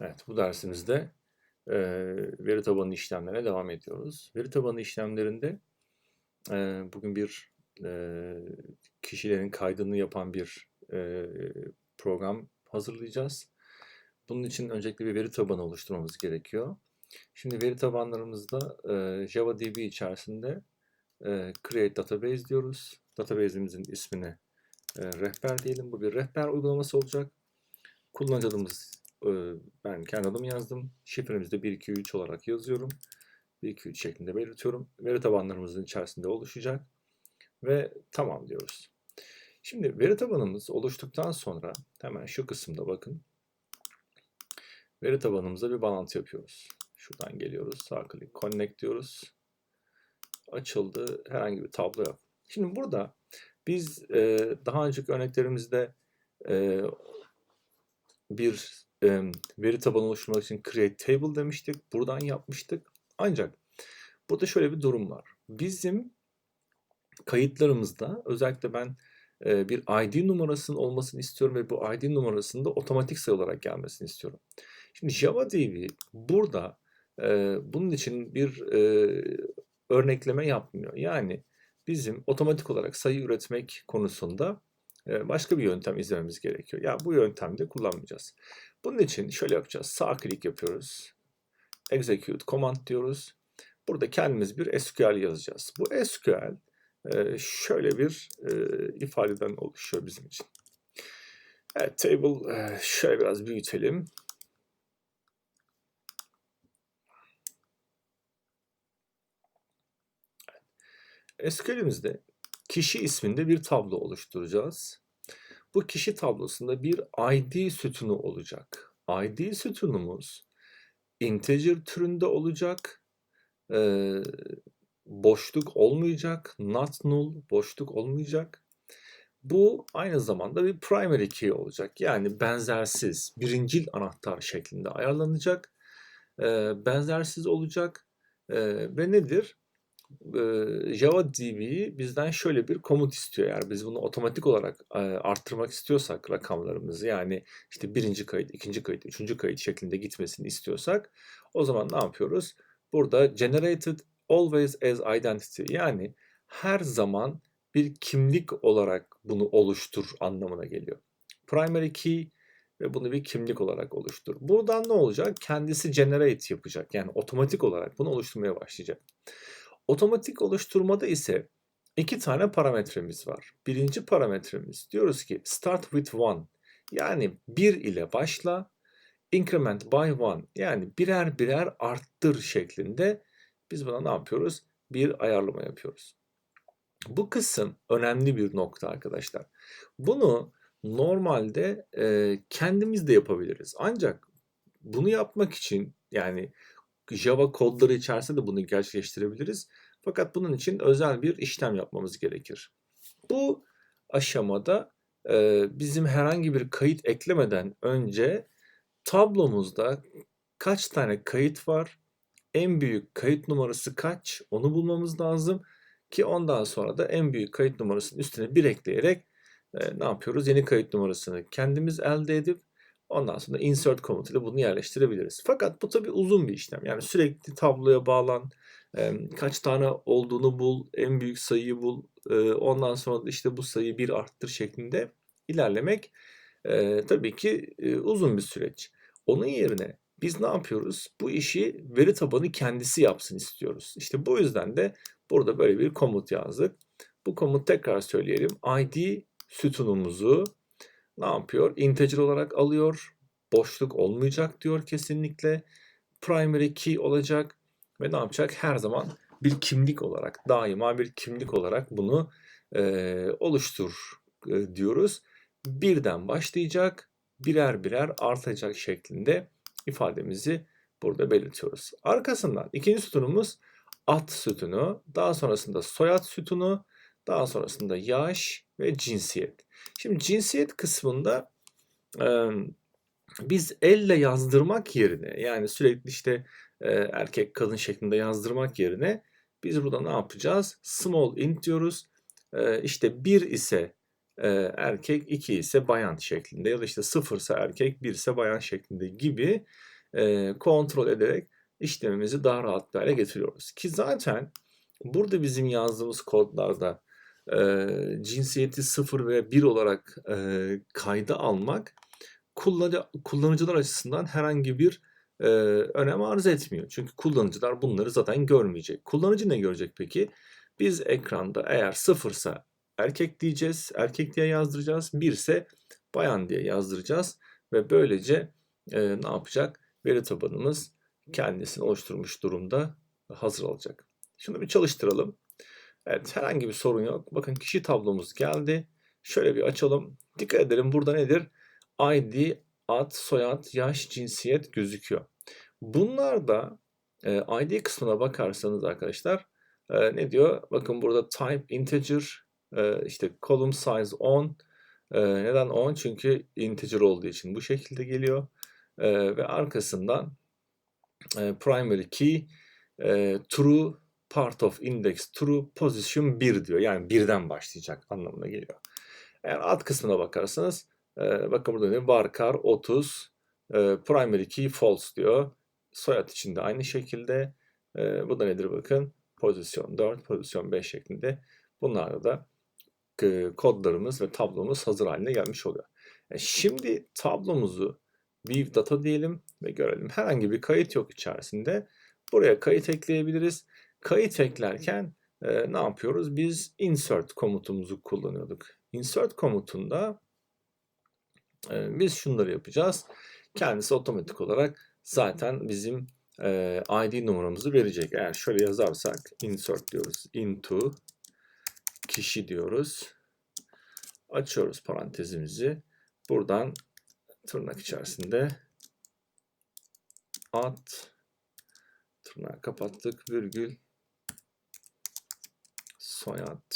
Evet, bu dersimizde e, veri tabanı işlemlerine devam ediyoruz. Veri tabanı işlemlerinde e, bugün bir e, kişilerin kaydını yapan bir e, program hazırlayacağız. Bunun için öncelikle bir veri tabanı oluşturmamız gerekiyor. Şimdi veri tabanlarımızda e, JavaDB içerisinde e, Create Database diyoruz. Database'imizin ismini e, rehber diyelim. Bu bir rehber uygulaması olacak. E, ben kendi adımı yazdım. Şifremizi de 1, 2, 3 olarak yazıyorum. 1, 2, 3 şeklinde belirtiyorum. Veri tabanlarımızın içerisinde oluşacak. Ve tamam diyoruz. Şimdi veri tabanımız oluştuktan sonra hemen şu kısımda bakın. Veri tabanımıza bir bağlantı yapıyoruz. Şuradan geliyoruz. Sağ klik connect diyoruz. Açıldı. Herhangi bir tablo yok. Şimdi burada biz e, daha önceki örneklerimizde e, bir e, veri tabanı oluşturmak için create table demiştik. Buradan yapmıştık. Ancak burada şöyle bir durum var. Bizim kayıtlarımızda özellikle ben e, bir ID numarasının olmasını istiyorum ve bu ID numarasının da otomatik sayı olarak gelmesini istiyorum. Şimdi JavaDB burada e, bunun için bir e, örnekleme yapmıyor. Yani bizim otomatik olarak sayı üretmek konusunda başka bir yöntem izlememiz gerekiyor. Ya bu yöntemde kullanmayacağız. Bunun için şöyle yapacağız. Sağ klik yapıyoruz. Execute command diyoruz. Burada kendimiz bir SQL yazacağız. Bu SQL e, şöyle bir e, ifadeden oluşuyor bizim için. Evet, table e, şöyle biraz büyütelim. SQL'imizde kişi isminde bir tablo oluşturacağız. Bu kişi tablosunda bir ID sütunu olacak. ID sütunumuz integer türünde olacak. Ee, boşluk olmayacak. Not null boşluk olmayacak. Bu aynı zamanda bir primary key olacak. Yani benzersiz, birincil anahtar şeklinde ayarlanacak. Ee, benzersiz olacak. Ee, ve nedir? JavaDB bizden şöyle bir komut istiyor. Eğer biz bunu otomatik olarak arttırmak istiyorsak rakamlarımızı yani işte birinci kayıt, ikinci kayıt, üçüncü kayıt şeklinde gitmesini istiyorsak o zaman ne yapıyoruz? Burada generated always as identity yani her zaman bir kimlik olarak bunu oluştur anlamına geliyor. Primary key ve bunu bir kimlik olarak oluştur. Buradan ne olacak? Kendisi generate yapacak. Yani otomatik olarak bunu oluşturmaya başlayacak. Otomatik oluşturmada ise iki tane parametremiz var. Birinci parametremiz diyoruz ki start with one yani bir ile başla increment by one yani birer birer arttır şeklinde biz buna ne yapıyoruz? Bir ayarlama yapıyoruz. Bu kısım önemli bir nokta arkadaşlar. Bunu normalde e, kendimiz de yapabiliriz. Ancak bunu yapmak için yani Java kodları içerisinde de bunu gerçekleştirebiliriz. Fakat bunun için özel bir işlem yapmamız gerekir. Bu aşamada e, bizim herhangi bir kayıt eklemeden önce tablomuzda kaç tane kayıt var, en büyük kayıt numarası kaç onu bulmamız lazım ki ondan sonra da en büyük kayıt numarasının üstüne bir ekleyerek e, ne yapıyoruz? Yeni kayıt numarasını kendimiz elde edip Ondan sonra insert komutuyla bunu yerleştirebiliriz. Fakat bu tabi uzun bir işlem. Yani sürekli tabloya bağlan, kaç tane olduğunu bul, en büyük sayıyı bul, ondan sonra işte bu sayıyı bir arttır şeklinde ilerlemek tabii ki uzun bir süreç. Onun yerine biz ne yapıyoruz? Bu işi veri tabanı kendisi yapsın istiyoruz. İşte bu yüzden de burada böyle bir komut yazdık. Bu komut tekrar söyleyelim. ID sütunumuzu ne yapıyor? Integer olarak alıyor. Boşluk olmayacak diyor kesinlikle. Primary key olacak ve ne yapacak? Her zaman bir kimlik olarak, daima bir kimlik olarak bunu e, oluştur e, diyoruz. Birden başlayacak, birer birer artacak şeklinde ifademizi burada belirtiyoruz. Arkasından ikinci sütunumuz ad sütunu, daha sonrasında soyad sütunu, daha sonrasında yaş ve cinsiyet. Şimdi cinsiyet kısmında e, biz elle yazdırmak yerine yani sürekli işte e, erkek kadın şeklinde yazdırmak yerine biz burada ne yapacağız? Small int diyoruz. E, işte 1 ise e, erkek 2 ise bayan şeklinde ya da işte 0 ise erkek 1 ise bayan şeklinde gibi e, kontrol ederek işlemimizi daha rahat bir hale getiriyoruz. Ki zaten burada bizim yazdığımız kodlarda e, cinsiyeti 0 ve 1 olarak e, kayda almak kullanıcı, kullanıcılar açısından herhangi bir e, önem arz etmiyor. Çünkü kullanıcılar bunları zaten görmeyecek. Kullanıcı ne görecek peki? Biz ekranda eğer sıfırsa erkek diyeceğiz, erkek diye yazdıracağız. Bir ise bayan diye yazdıracağız ve böylece e, ne yapacak? Veri tabanımız kendisini oluşturmuş durumda hazır olacak. Şunu bir çalıştıralım. Evet herhangi bir sorun yok. Bakın kişi tablomuz geldi. Şöyle bir açalım. Dikkat edelim burada nedir? ID, ad, soyad, yaş, cinsiyet gözüküyor. Bunlar da e, ID kısmına bakarsanız arkadaşlar e, ne diyor? Bakın burada type integer, e, işte column size 10. E, neden 10? Çünkü integer olduğu için bu şekilde geliyor. E, ve arkasından e, primary key e, true part of index true position 1 diyor. Yani birden başlayacak anlamına geliyor. Eğer alt kısmına bakarsanız e, bakın burada ne varkar 30 e, primary key false diyor. Soyad için de aynı şekilde. E, bu da nedir bakın pozisyon 4, pozisyon 5 şeklinde. Bunlarda da e, kodlarımız ve tablomuz hazır haline gelmiş oluyor. E, şimdi tablomuzu view data diyelim ve görelim. Herhangi bir kayıt yok içerisinde. Buraya kayıt ekleyebiliriz. Kayıt eklerken e, ne yapıyoruz? Biz insert komutumuzu kullanıyorduk. Insert komutunda e, biz şunları yapacağız. Kendisi otomatik olarak zaten bizim e, ID numaramızı verecek. Eğer şöyle yazarsak insert diyoruz. Into kişi diyoruz. Açıyoruz parantezimizi. Buradan tırnak içerisinde at tırnağı kapattık virgül soyad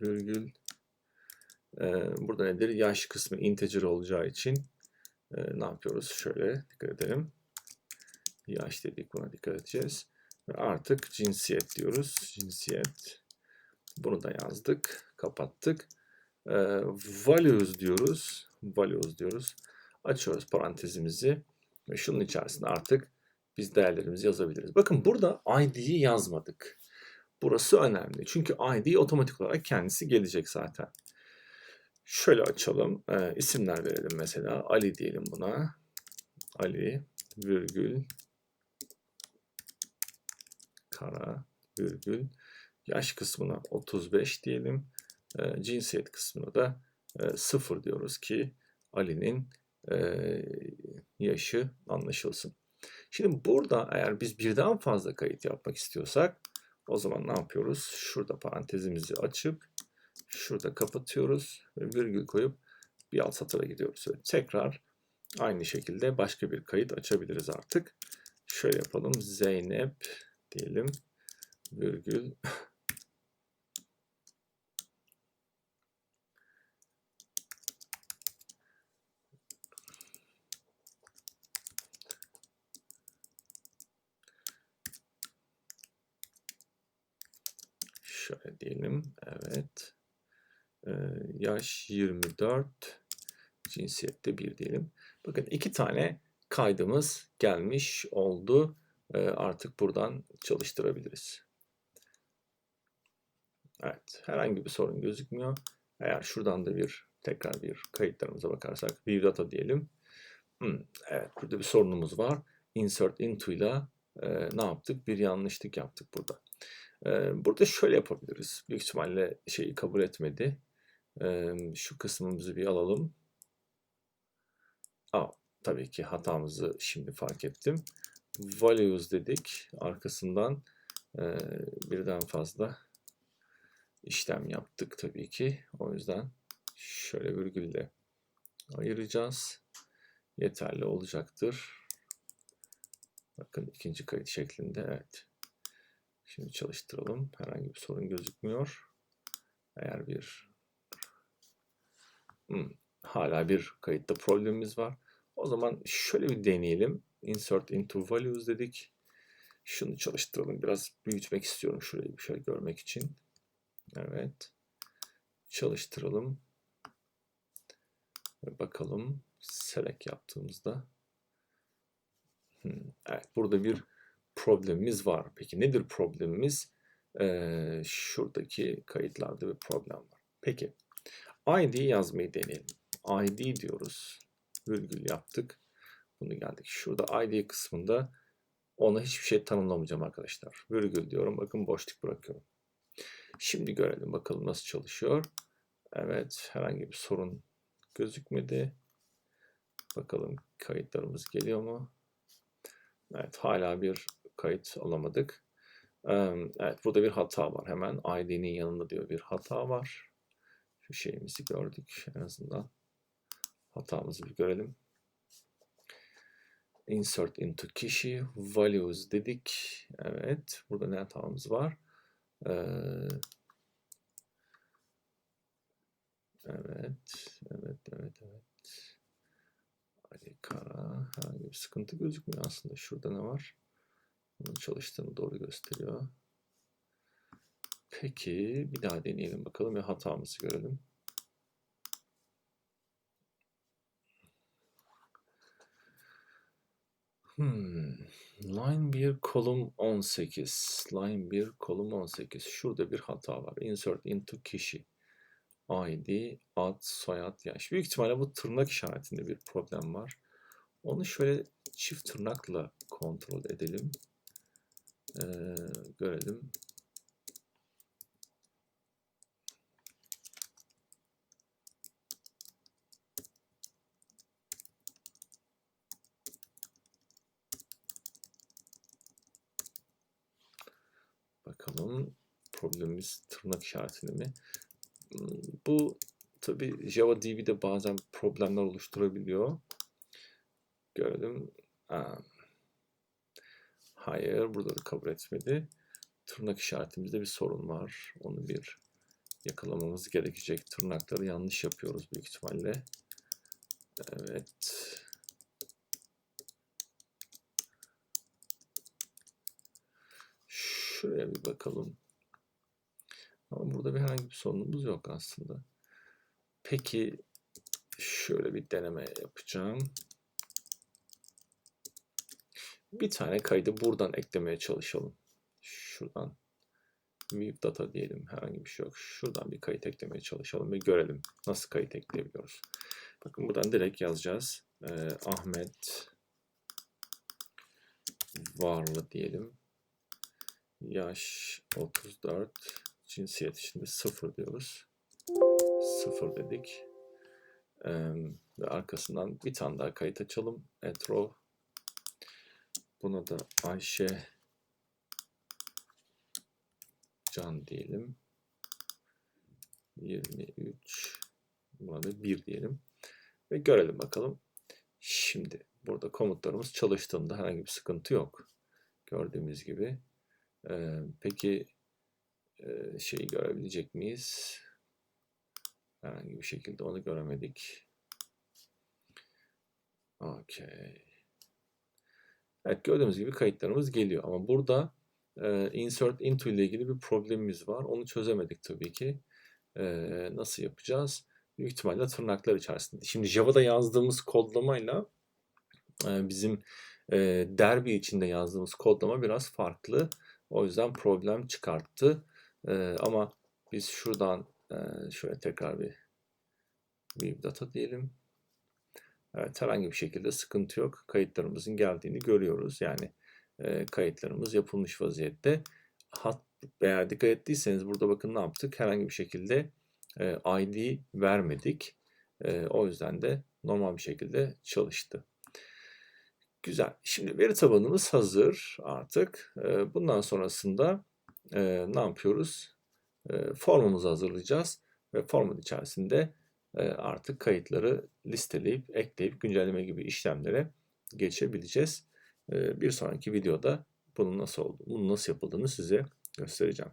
virgül ee, burada nedir? Yaş kısmı integer olacağı için e, ne yapıyoruz? Şöyle dikkat edelim. Yaş dedik buna dikkat edeceğiz. Ve artık cinsiyet diyoruz. Cinsiyet. Bunu da yazdık. Kapattık. E, values diyoruz. Values diyoruz. Açıyoruz parantezimizi. Ve şunun içerisinde artık biz değerlerimizi yazabiliriz. Bakın burada ID'yi yazmadık. Burası önemli. Çünkü ID otomatik olarak kendisi gelecek zaten. Şöyle açalım. E, isimler verelim mesela. Ali diyelim buna. Ali virgül kara virgül yaş kısmına 35 diyelim. E, cinsiyet kısmına da e, 0 diyoruz ki Ali'nin e, yaşı anlaşılsın. Şimdi burada eğer biz birden fazla kayıt yapmak istiyorsak o zaman ne yapıyoruz? Şurada parantezimizi açıp şurada kapatıyoruz ve virgül koyup bir alt satıra gidiyoruz. Ve tekrar aynı şekilde başka bir kayıt açabiliriz artık. Şöyle yapalım. Zeynep diyelim. Virgül Şöyle diyelim. Evet. Ee, yaş 24. Cinsiyette 1 diyelim. Bakın iki tane kaydımız gelmiş oldu. Ee, artık buradan çalıştırabiliriz. Evet. Herhangi bir sorun gözükmüyor. Eğer şuradan da bir tekrar bir kayıtlarımıza bakarsak view data diyelim. Hmm, evet. Burada bir sorunumuz var. Insert into ile e, ne yaptık? Bir yanlışlık yaptık burada. Burada şöyle yapabiliriz. Büyük ihtimalle şeyi kabul etmedi. Şu kısmımızı bir alalım. Aa, tabii ki hatamızı şimdi fark ettim. Values dedik. Arkasından birden fazla işlem yaptık tabii ki. O yüzden şöyle virgülle ayıracağız. Yeterli olacaktır. Bakın ikinci kayıt şeklinde. Evet. Şimdi çalıştıralım. Herhangi bir sorun gözükmüyor. Eğer bir hmm, hala bir kayıtta problemimiz var. O zaman şöyle bir deneyelim. Insert into values dedik. Şunu çalıştıralım. Biraz büyütmek istiyorum şurayı bir şey görmek için. Evet. Çalıştıralım. Ve bakalım select yaptığımızda. Hmm, evet burada bir problemimiz var. Peki nedir problemimiz? Ee, şuradaki kayıtlarda bir problem var. Peki ID yazmayı deneyelim. ID diyoruz. Virgül yaptık. Bunu geldik. Şurada ID kısmında ona hiçbir şey tanımlamayacağım arkadaşlar. Virgül diyorum. Bakın boşluk bırakıyorum. Şimdi görelim bakalım nasıl çalışıyor. Evet herhangi bir sorun gözükmedi. Bakalım kayıtlarımız geliyor mu? Evet hala bir kayıt alamadık. Evet burada bir hata var. Hemen ID'nin yanında diyor bir hata var. Şu şeyimizi gördük en azından. Hatamızı bir görelim. Insert into kişi values dedik. Evet burada ne hatamız var? Evet, evet, evet, evet. Ali Kara herhangi bir sıkıntı gözükmüyor aslında. Şurada ne var? Bunun çalıştığını doğru gösteriyor. Peki bir daha deneyelim bakalım ve hatamızı görelim. Hmm. Line 1 kolum 18. Line 1 kolum 18. Şurada bir hata var. Insert into kişi. ID, ad, soyad, yaş. Büyük ihtimalle bu tırnak işaretinde bir problem var. Onu şöyle çift tırnakla kontrol edelim. Ee, görelim. Bakalım problemimiz tırnak işaretini mi? Bu tabi Java DB'de bazen problemler oluşturabiliyor. Gördüm. Hayır, burada da kabul etmedi. Tırnak işaretimizde bir sorun var. Onu bir yakalamamız gerekecek. Tırnakları yanlış yapıyoruz büyük ihtimalle. Evet. Şuraya bir bakalım. Ama burada bir herhangi bir sorunumuz yok aslında. Peki şöyle bir deneme yapacağım. Bir tane kaydı buradan eklemeye çalışalım. Şuradan view data diyelim. Herhangi bir şey yok. Şuradan bir kayıt eklemeye çalışalım ve görelim nasıl kayıt ekleyebiliyoruz. Bakın buradan direkt yazacağız. Ee, Ahmet Varlı diyelim. Yaş 34. Cinsiyet şimdi 0 diyoruz. 0 dedik. Ee, ve arkasından bir tane daha kayıt açalım. Etrov Buna da Ayşe Can diyelim. 23 buna da 1 diyelim. Ve görelim bakalım. Şimdi burada komutlarımız çalıştığında herhangi bir sıkıntı yok. Gördüğümüz gibi. Ee, peki e, şeyi görebilecek miyiz? Herhangi bir şekilde onu göremedik. Okey. Evet gördüğünüz gibi kayıtlarımız geliyor ama burada e, insert into ile ilgili bir problemimiz var. Onu çözemedik tabii ki. E, nasıl yapacağız? Büyük ihtimalle tırnaklar içerisinde. Şimdi Java'da yazdığımız kodlamayla e, bizim e, Derby içinde yazdığımız kodlama biraz farklı. O yüzden problem çıkarttı. E, ama biz şuradan e, şöyle tekrar bir view data diyelim. Evet, herhangi bir şekilde sıkıntı yok. Kayıtlarımızın geldiğini görüyoruz. Yani e, kayıtlarımız yapılmış vaziyette. Hat veya dikkat ettiyseniz burada bakın ne yaptık? Herhangi bir şekilde e, ID vermedik. E, o yüzden de normal bir şekilde çalıştı. Güzel. Şimdi veri tabanımız hazır artık. E, bundan sonrasında e, ne yapıyoruz? E, formumuzu hazırlayacağız ve formun içerisinde artık kayıtları listeleyip, ekleyip güncelleme gibi işlemlere geçebileceğiz. Bir sonraki videoda bunun nasıl olduğunu, bunun nasıl yapıldığını size göstereceğim.